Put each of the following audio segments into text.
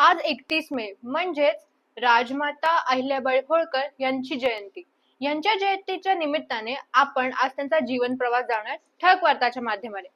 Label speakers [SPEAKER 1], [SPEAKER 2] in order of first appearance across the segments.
[SPEAKER 1] आज एकतीस मे म्हणजेच राजमाता अहिल्याबाई होळकर यांची जयंती. यांच्या जयंतीच्या निमित्ताने आपण आज त्यांचा जीवन प्रवास जाणूया ठळक वार्ताच्या माध्यमाने.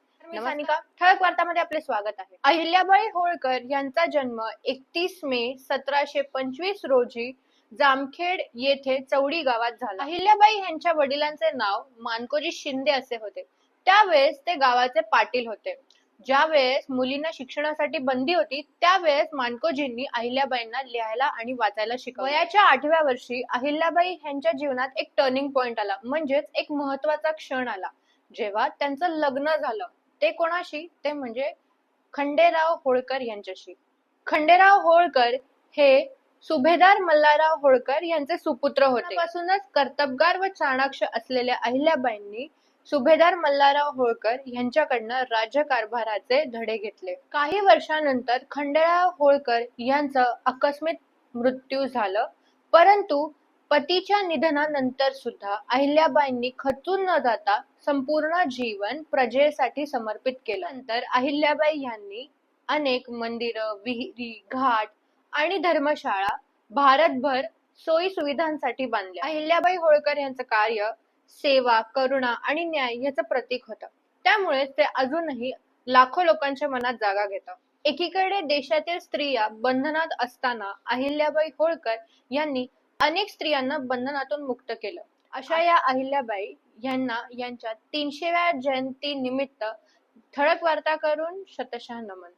[SPEAKER 1] ठळक वार्तामध्ये आपले स्वागत आहे. अहिल्याबाई होळकर यांचा जन्म एकतीस मे सतराशे पंचवीस रोजी जामखेड येथे चौडी गावात झाला. अहिल्याबाई यांच्या वडिलांचे नाव मानकोजी शिंदे असे होते. त्यावेळेस ते गावाचे पाटील होते. ज्या वेळेस मुलींना शिक्षणासाठी बंदी होती त्यावेळेस मानकोजींनी अहिल्याबाईंना लिहायला आणि वाचायला शिकवले. वयाच्या आठव्या वर्षी अहिल्याबाई यांच्या जीवनात एक टर्निंग पॉइंट आला म्हणजेच एक महत्त्वाचा क्षण आला. जेव्हा त्यांचं लग्न झालं ते कोणाशी? ते म्हणजे खंडेराव होळकर यांच्याशी खंडेराव होळकर हे सुभेदार मल्हारराव होळकर यांचे सुपुत्र होते. पासूनच कर्तबगार व चाणाक्ष असलेल्या अहिल्याबाईंनी सुभेदार मल्हारराव होळकर यांच्याकडनं राज्यकारभाराचे धडे घेतले. काही वर्षानंतर खंडेराव होळकर यांचं आकस्मिक मृत्यू झालं. परंतु पतीच्या निधनानंतर सुद्धा अहिल्याबाईंनी खचून न जाता संपूर्ण जीवन प्रजेसाठी समर्पित केलं. नंतर अहिल्याबाई यांनी अनेक मंदिरं विहिरी घाट आणि धर्मशाळा भारतभर सोयी सुविधांसाठी बांधल्या. अहिल्याबाई होळकर यांचं कार्य सेवा करुणा आणि न्याय याचं प्रतीक होतं. त्यामुळे ते अजूनही लाखो लोकांच्या मनात जागा घेतं. एकीकडे देशातील स्त्रिया बंधनात असताना अहिल्याबाई होळकर यांनी अनेक स्त्रियांना बंधनातून मुक्त केलं. अशा या अहिल्याबाई यांना यांच्या तीनशेव्या जयंती निमित्त ठळक वार्ता करून शतशः नमन.